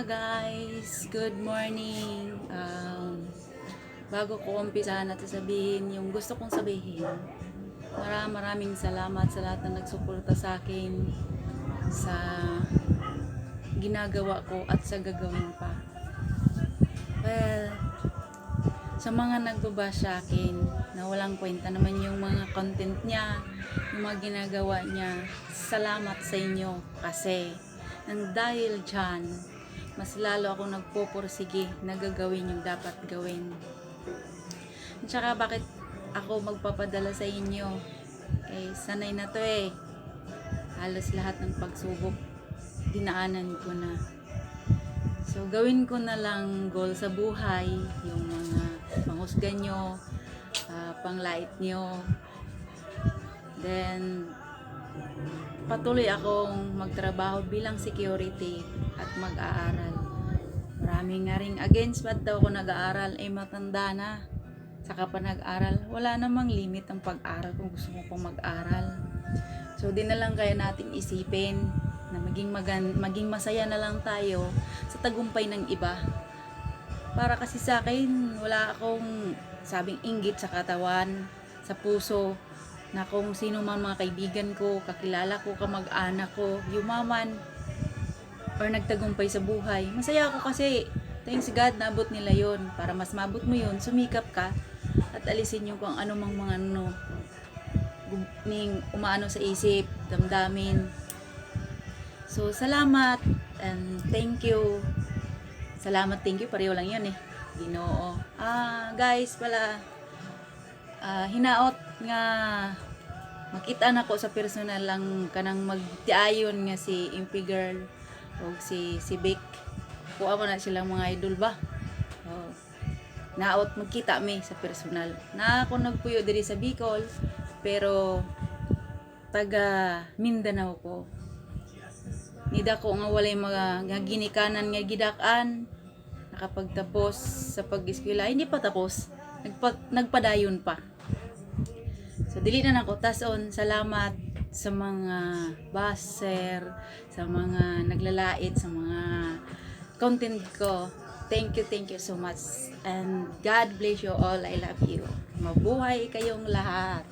guys! Good morning! Um, bago ko umpisa na sabihin yung gusto kong sabihin, maraming maraming salamat sa lahat na nagsuporta sa akin sa ginagawa ko at sa gagawin pa. Well, sa mga nagbabash sa akin na walang kwenta naman yung mga content niya, yung mga ginagawa niya, salamat sa inyo kasi nang dahil dyan, mas lalo ako nagpupursige na gagawin yung dapat gawin. At saka bakit ako magpapadala sa inyo? Eh, sanay na to eh. Halos lahat ng pagsubok, dinaanan ko na. So, gawin ko na lang goal sa buhay, yung mga panghusga nyo, ah, panglait nyo. Then, patuloy akong magtrabaho bilang security at mag-aaral. Marami nga ring against ba't daw ako nag-aaral, eh matanda na. Saka pa nag-aral, wala namang limit ang pag-aral kung gusto mo pang mag-aral. So, di na lang kaya natin isipin na maging, magan maging masaya na lang tayo sa tagumpay ng iba. Para kasi sa akin, wala akong sabing inggit sa katawan, sa puso, na kung sino man mga kaibigan ko, kakilala ko, kamag-anak ko, yumaman, or nagtagumpay sa buhay. Masaya ako kasi, thanks God, nabot nila yon Para mas mabot mo yon sumikap ka, at alisin yung kung ano mang mga ano, ning umaano sa isip, damdamin. So, salamat, and thank you. Salamat, thank you, pareho lang yun eh. Ginoo. Ah, guys, pala, ah, hinaot nga makita na ko sa personal lang kanang magtiayon nga si Impy Girl o si si Vic. Kuha mo na silang mga idol ba? Oh. naot magkita mi sa personal. Na ako nagpuyo diri sa Bicol pero taga Mindanao ko. Nida ko nga walay mga nga ginikanan nga gidakan nakapagtapos sa pag-eskwela. Hindi pa tapos. Nagpa, nagpadayon pa So, dili na nako tason salamat sa mga baser, sa mga naglalait, sa mga content ko. Thank you, thank you so much. And God bless you all. I love you. Mabuhay kayong lahat.